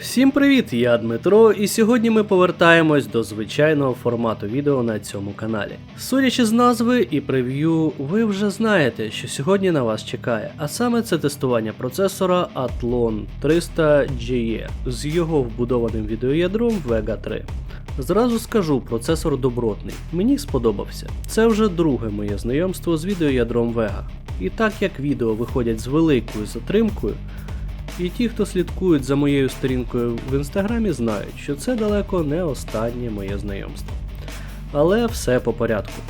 Всім привіт! Я Дмитро, і сьогодні ми повертаємось до звичайного формату відео на цьому каналі. Судячи з назви і прев'ю, ви вже знаєте, що сьогодні на вас чекає, а саме це тестування процесора Athlon 300 GE з його вбудованим відеоядром Vega 3. Зразу скажу, процесор добротний, мені сподобався. Це вже друге моє знайомство з відеоядром Vega. І так як відео виходять з великою затримкою, і ті, хто слідкують за моєю сторінкою в інстаграмі, знають, що це далеко не останнє моє знайомство. Але все по порядку.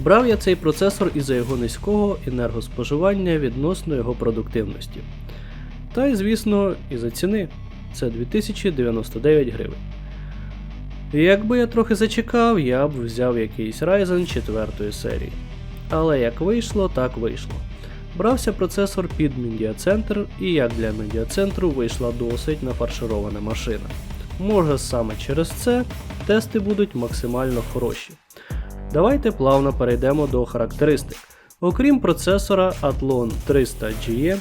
Брав я цей процесор із-за його низького енергоспоживання відносно його продуктивності. Та й, звісно, із-за ціни це 2099 гривень. І Якби я трохи зачекав, я б взяв якийсь Ryzen 4 серії. Але як вийшло, так вийшло. Брався процесор під медіацентр, і як для медіацентру вийшла досить нафарширована машина. Може саме через це тести будуть максимально хороші. Давайте плавно перейдемо до характеристик. Окрім процесора Athlon 300 GE,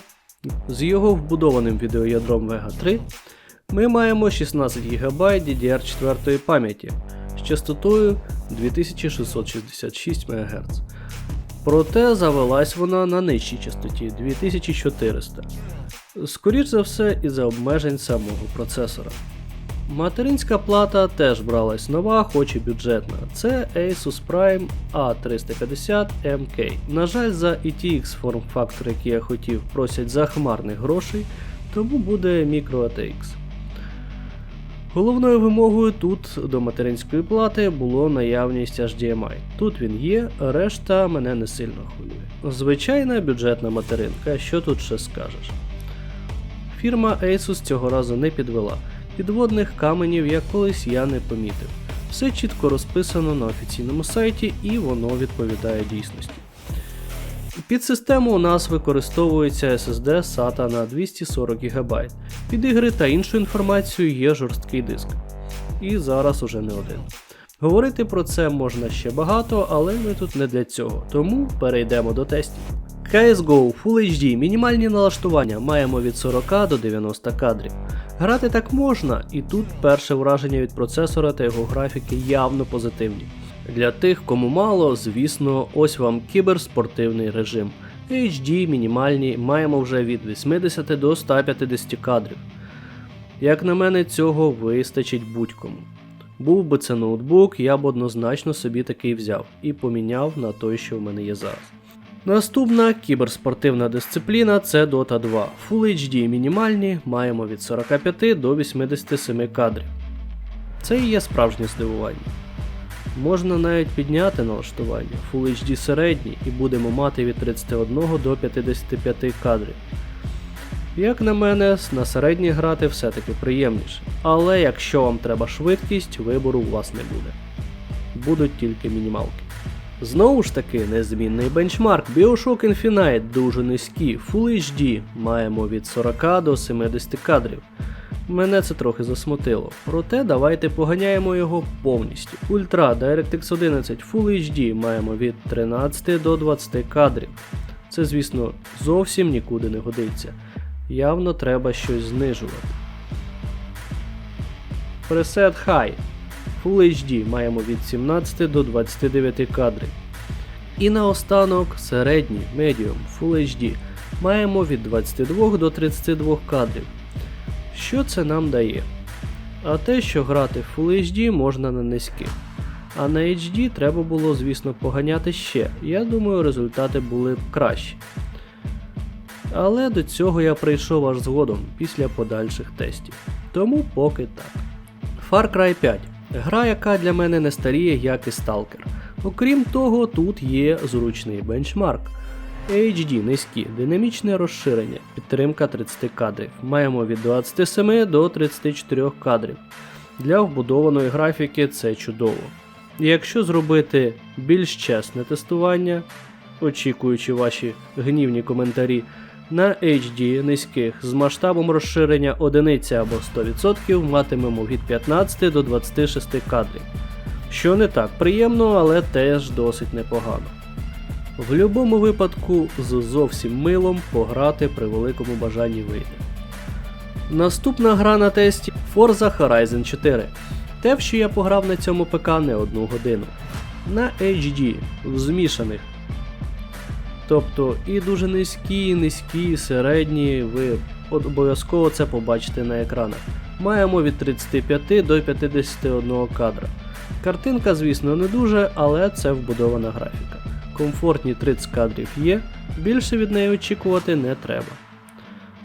з його вбудованим відеоядром Vega 3, ми маємо 16 ГБ DDR4 пам'яті з частотою 2666 МГц. Проте завелась вона на нижчій частоті 2400. Скоріш за все, із-за обмежень самого процесора. Материнська плата теж бралась нова, хоч і бюджетна. Це Asus Prime A350 MK. На жаль, за ETX форм-фактор, який я хотів, просять захмарних грошей, тому буде Micro ATX. Головною вимогою тут до материнської плати було наявність HDMI. Тут він є, решта мене не сильно хвилює. Звичайна бюджетна материнка, що тут ще скажеш. Фірма Asus цього разу не підвела. Підводних каменів як колись я не помітив. Все чітко розписано на офіційному сайті і воно відповідає дійсності. Під систему у нас використовується SSD SATA на 240 ГБ. Під ігри та іншу інформацію є жорсткий диск. І зараз уже не один. Говорити про це можна ще багато, але ми тут не для цього, тому перейдемо до тестів. CSGO Full HD мінімальні налаштування маємо від 40 до 90 кадрів. Грати так можна, і тут перше враження від процесора та його графіки явно позитивні. Для тих, кому мало, звісно, ось вам кіберспортивний режим. HD мінімальні маємо вже від 80 до 150 кадрів. Як на мене, цього вистачить будь-кому. Був би це ноутбук, я б однозначно собі такий взяв і поміняв на той, що в мене є зараз. Наступна кіберспортивна дисципліна це Dota 2. Full HD мінімальні маємо від 45 до 87 кадрів. Це і є справжнє здивування. Можна навіть підняти налаштування Full HD середній і будемо мати від 31 до 55 кадрів. Як на мене, на середній грати все-таки приємніше, але якщо вам треба швидкість, вибору у вас не буде. Будуть тільки мінімалки. Знову ж таки, незмінний бенчмарк Bioshock Infinite дуже низький, Full HD маємо від 40 до 70 кадрів. Мене це трохи засмутило, проте давайте поганяємо його повністю. Ультра DirectX 11 Full HD маємо від 13 до 20 кадрів. Це, звісно, зовсім нікуди не годиться. Явно треба щось знижувати. Preset High Full HD маємо від 17 до 29 кадрів. І наостанок середній Medium Full HD маємо від 22 до 32 кадрів. Що це нам дає? А те, що грати в Full HD можна на низьких. А на HD треба було, звісно, поганяти ще. Я думаю, результати були б кращі. Але до цього я прийшов аж згодом після подальших тестів. Тому поки так. Far Cry 5. Гра, яка для мене не старіє, як і Stalker. Окрім того, тут є зручний бенчмарк. HD низькі, динамічне розширення, підтримка 30 кадрів. Маємо від 27 до 34 кадрів. Для вбудованої графіки це чудово. Якщо зробити більш чесне тестування, очікуючи ваші гнівні коментарі, на HD низьких з масштабом розширення одиниця або 100% матимемо від 15 до 26 кадрів. Що не так приємно, але теж досить непогано. В будь-якому випадку з зовсім милом пограти при великому бажанні вийде. Наступна гра на тесті Forza Horizon 4. Те, в що я пограв на цьому ПК не одну годину. На HD, в змішаних. Тобто і дуже низькі, і низькі, і середні, ви обов'язково це побачите на екранах. Маємо від 35 до 51 кадра. Картинка, звісно, не дуже, але це вбудована графіка. Комфортні 30 кадрів є, більше від неї очікувати не треба.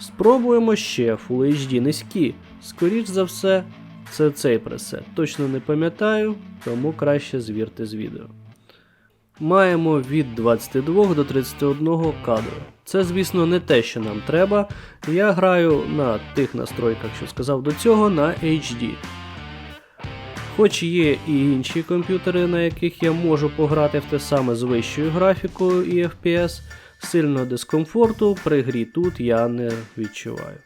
Спробуємо ще Full HD низькі. Скоріш за все, це цей пресет. Точно не пам'ятаю, тому краще звірте з відео. Маємо від 22 до 31 кадру. Це, звісно, не те, що нам треба. Я граю на тих настройках, що сказав до цього, на HD. Хоч є і інші комп'ютери, на яких я можу пограти в те саме з вищою графікою і FPS, сильного дискомфорту при грі тут я не відчуваю.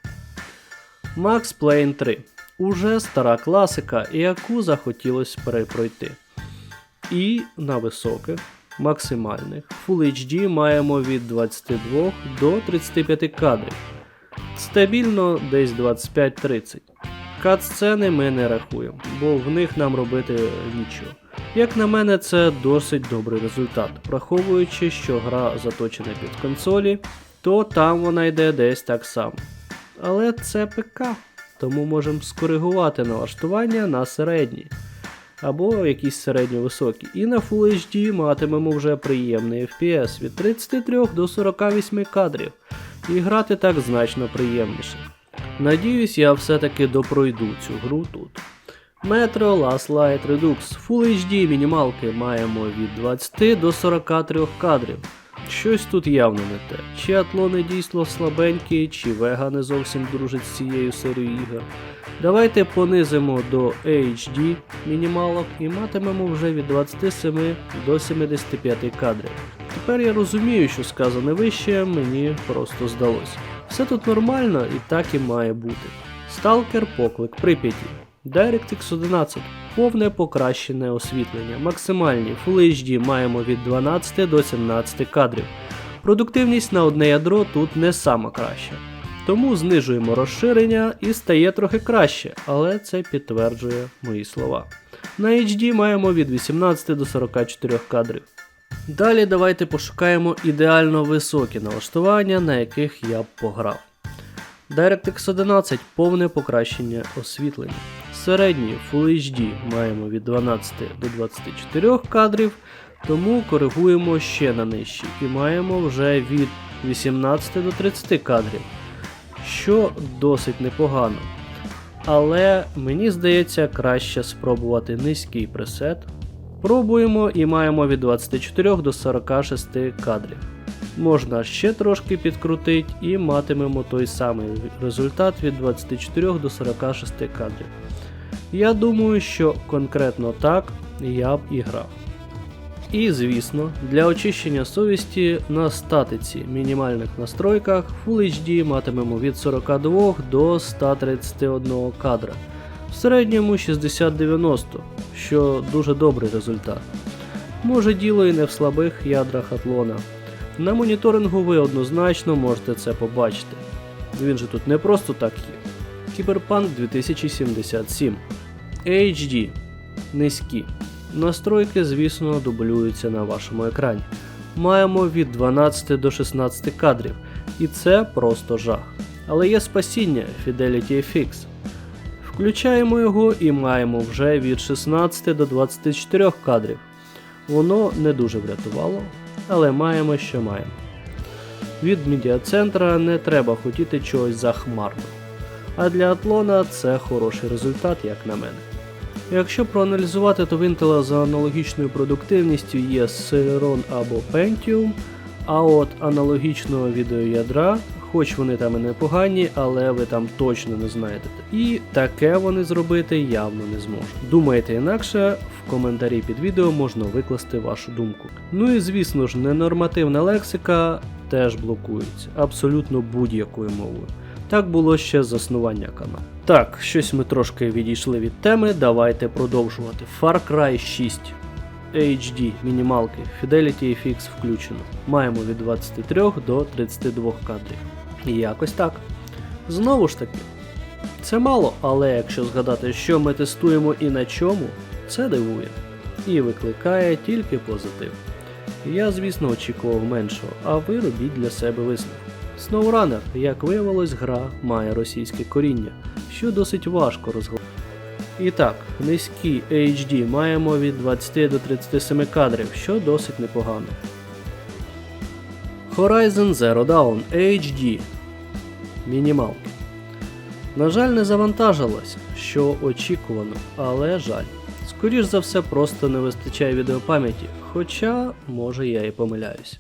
Max Payne 3 уже стара класика, яку захотілося перепройти. І на високих, максимальних Full HD маємо від 22 до 35 кадрів. Стабільно десь 25-30. Кат-сцени ми не рахуємо, бо в них нам робити нічого. Як на мене, це досить добрий результат, враховуючи, що гра заточена під консолі, то там вона йде десь так само. Але це ПК, тому можемо скоригувати налаштування на середні або якісь середньо-високі. І на Full HD матимемо вже приємний FPS від 33 до 48 кадрів, і грати так значно приємніше. Надіюсь, я все-таки допройду цю гру тут. Metro Last Light Redux Full HD мінімалки маємо від 20 до 43 кадрів. Щось тут явно не те. Чи атлони дійсно слабенькі, чи Вега не зовсім дружить з цією серією ігор. Давайте понизимо до HD мінімалок і матимемо вже від 27 до 75 кадрів. Тепер я розумію, що сказане вище мені просто здалося. Все тут нормально і так і має бути. Сталкер поклик Прип'яті. DirectX 11. Повне покращене освітлення. Максимальні Full HD маємо від 12 до 17 кадрів. Продуктивність на одне ядро тут не сама краща. Тому знижуємо розширення і стає трохи краще, але це підтверджує мої слова. На HD маємо від 18 до 44 кадрів. Далі давайте пошукаємо ідеально високі налаштування, на яких я б пограв. DirectX 11 повне покращення освітлення. Середній Full HD маємо від 12 до 24 кадрів, тому коригуємо ще на нижчі і маємо вже від 18 до 30 кадрів, що досить непогано. Але мені здається краще спробувати низький пресет. Пробуємо і маємо від 24 до 46 кадрів. Можна ще трошки підкрутити і матимемо той самий результат від 24 до 46 кадрів. Я думаю, що конкретно так я б і грав. І звісно, для очищення совісті на статиці мінімальних настройках Full HD матимемо від 42 до 131 кадра, в середньому 60-90, що дуже добрий результат. Може діло і не в слабих ядрах атлона. На моніторингу ви однозначно можете це побачити. Він же тут не просто так є. Кіберпанк 2077. HD. Низькі. Настройки, звісно, дублюються на вашому екрані. Маємо від 12 до 16 кадрів, і це просто жах. Але є спасіння Fidelity FX. Включаємо його і маємо вже від 16 до 24 кадрів. Воно не дуже врятувало, але маємо, що маємо. Від медіацентра не треба хотіти чогось захмарного. А для Атлона це хороший результат, як на мене. Якщо проаналізувати, то в Intel за аналогічною продуктивністю є Celeron або Pentium, а от аналогічного відеоядра, хоч вони там і непогані, але ви там точно не знаєте. І таке вони зробити явно не зможуть. Думаєте інакше, в коментарі під відео можна викласти вашу думку. Ну і звісно ж, ненормативна лексика теж блокується абсолютно будь-якою мовою. Так було ще з заснування каналу. Так, щось ми трошки відійшли від теми, давайте продовжувати. Far Cry 6. HD мінімалки, Fidelity FX включено. Маємо від 23 до 32 кадрів. Якось так. Знову ж таки, Це мало, але якщо згадати, що ми тестуємо і на чому, це дивує. І викликає тільки позитив. Я, звісно, очікував меншого, а ви робіть для себе висновок. SnowRunner, як виявилось, гра має російське коріння, що досить важко розглядати. І так, низький HD маємо від 20 до 37 кадрів, що досить непогано. Horizon Zero Dawn HD Мінімалки. На жаль, не завантажилось, що очікувано, але жаль. Скоріш за все, просто не вистачає відеопам'яті, хоча, може я і помиляюсь.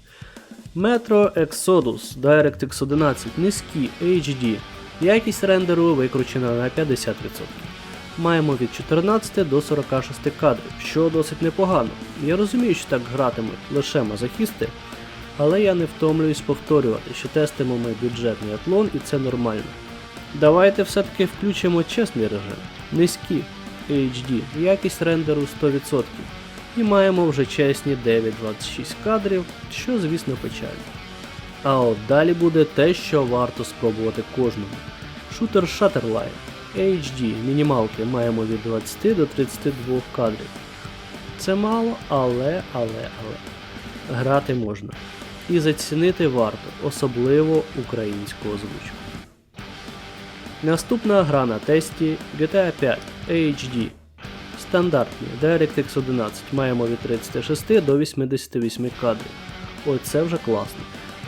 Metro Exodus DirectX 11 низький HD. Якість рендеру викручена на 50%. Маємо від 14 до 46 кадрів, що досить непогано. Я розумію, що так гратимуть лише мазохісти, але я не втомлююсь повторювати, що тестимо ми бюджетний атлон і це нормально. Давайте все-таки включимо чесний режим. Низький HD, якість рендеру 100%. І маємо вже чесні 9-26 кадрів, що звісно печально. А от далі буде те, що варто спробувати кожному. Шутер Shutterline HD мінімалки маємо від 20 до 32 кадрів. Це мало, але, але, але. Грати можна. І зацінити варто, особливо українську озвучку. Наступна гра на тесті GTA 5 HD. Стандартний DirectX 11 маємо від 36 до 88 кадрів. Оце вже класно.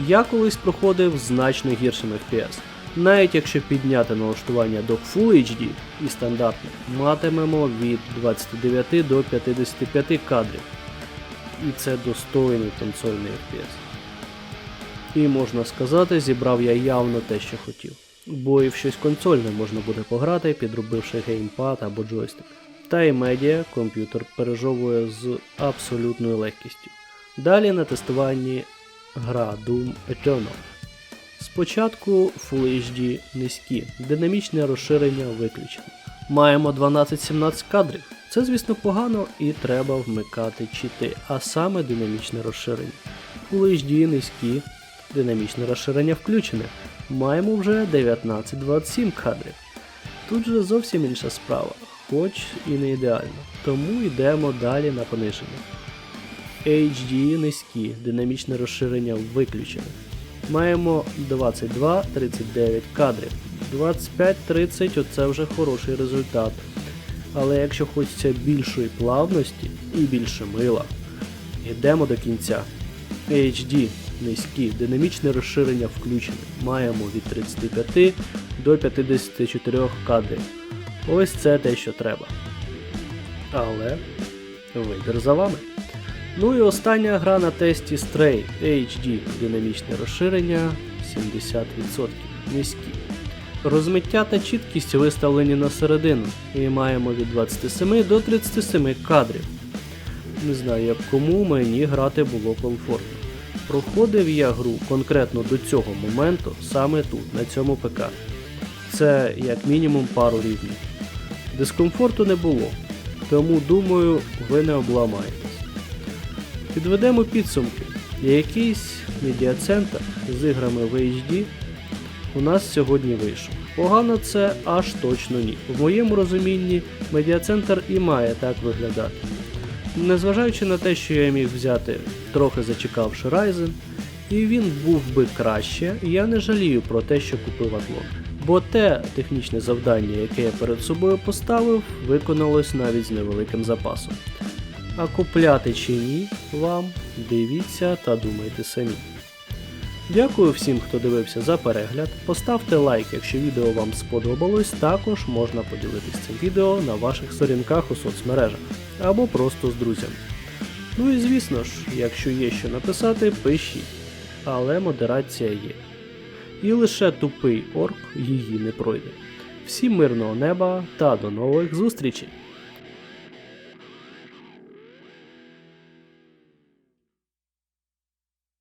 Я колись проходив значно гіршим FPS. Навіть якщо підняти налаштування до Full HD і стандартних, матимемо від 29 до 55 кадрів. І це достойний консольний FPS. І можна сказати, зібрав я явно те, що хотів. Бо і в щось консольне можна буде пограти, підробивши геймпад або джойстик. Та й медіа комп'ютер пережовує з абсолютною легкістю. Далі на тестуванні гра Doom Eternal. Спочатку Full HD низькі, динамічне розширення виключено. Маємо 12-17 кадрів. Це, звісно, погано і треба вмикати чити, а саме динамічне розширення. Full HD низькі, динамічне розширення включене. Маємо вже 19-27 кадрів. Тут же зовсім інша справа, хоч і не ідеально. Тому йдемо далі на пониження. HD низькі, динамічне розширення виключене. Маємо 22-39 кадрів. 25-30 оце вже хороший результат. Але якщо хочеться більшої плавності і більше мила, йдемо до кінця. HD низькі, динамічне розширення включене. Маємо від 35 до 54 кадрів. Ось це те, що треба. Але вибір за вами. Ну і остання гра на тесті Stray HD динамічне розширення 70% низькі. Розмиття та чіткість виставлені на середину і маємо від 27 до 37 кадрів. Не знаю, як кому мені грати було комфортно. Проходив я гру конкретно до цього моменту саме тут, на цьому ПК. Це як мінімум пару рівнів. Дискомфорту не було, тому думаю, ви не обламаєтесь. Підведемо підсумки. Якийсь медіацентр з іграми в HD у нас сьогодні вийшов. Погано це аж точно ні. В моєму розумінні медіацентр і має так виглядати. Незважаючи на те, що я міг взяти, трохи зачекавши Ryzen, і він був би краще, я не жалію про те, що купив Атлон. Бо те технічне завдання, яке я перед собою поставив, виконалось навіть з невеликим запасом. А купляти чи ні, вам дивіться та думайте самі. Дякую всім, хто дивився за перегляд. Поставте лайк, якщо відео вам сподобалось, також можна поділитися цим відео на ваших сторінках у соцмережах або просто з друзями. Ну і звісно ж, якщо є що написати, пишіть. Але модерація є. І лише тупий орк її не пройде. Всім мирного неба та до нових зустрічей!